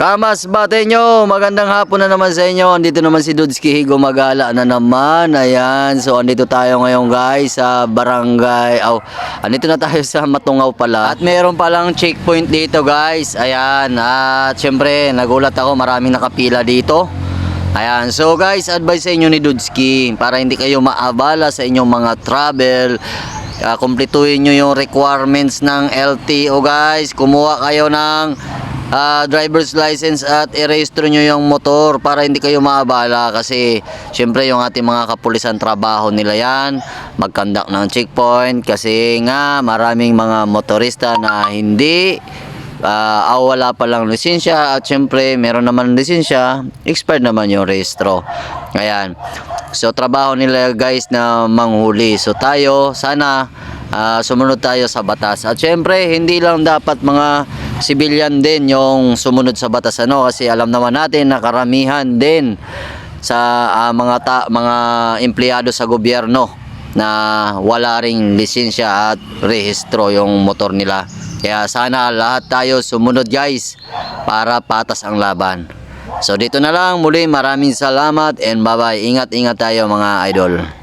Kamas bate nyo, magandang hapon na naman sa inyo. Andito naman si Dudski Higo Magala na naman. Ayan, so andito tayo ngayon guys sa barangay. Oh, andito na tayo sa Matungaw pala. At meron palang checkpoint dito guys. Ayan, at syempre nagulat ako maraming nakapila dito. Ayan, so guys, advice sa inyo ni Dudski para hindi kayo maabala sa inyong mga travel. Uh, kumpletuhin nyo yung requirements ng LTO guys. Kumuha kayo ng ah, driver's license at i-register nyo yung motor para hindi kayo maabala kasi syempre yung ating mga kapulisan trabaho nila yan. Magkandak ng checkpoint kasi nga maraming mga motorista na hindi ah, ah, wala pa lang lisensya at syempre meron naman lisensya expired naman yung rehistro. Ayan. So trabaho nila guys na manghuli. So tayo sana ah, sumunod tayo sa batas. At syempre hindi lang dapat mga civilian din yung sumunod sa batas ano kasi alam naman natin na karamihan din sa ah, mga ta- mga empleyado sa gobyerno na wala ring lisensya at rehistro yung motor nila. Kaya sana lahat tayo sumunod guys para patas ang laban. So dito na lang muli maraming salamat and bye bye. Ingat ingat tayo mga idol.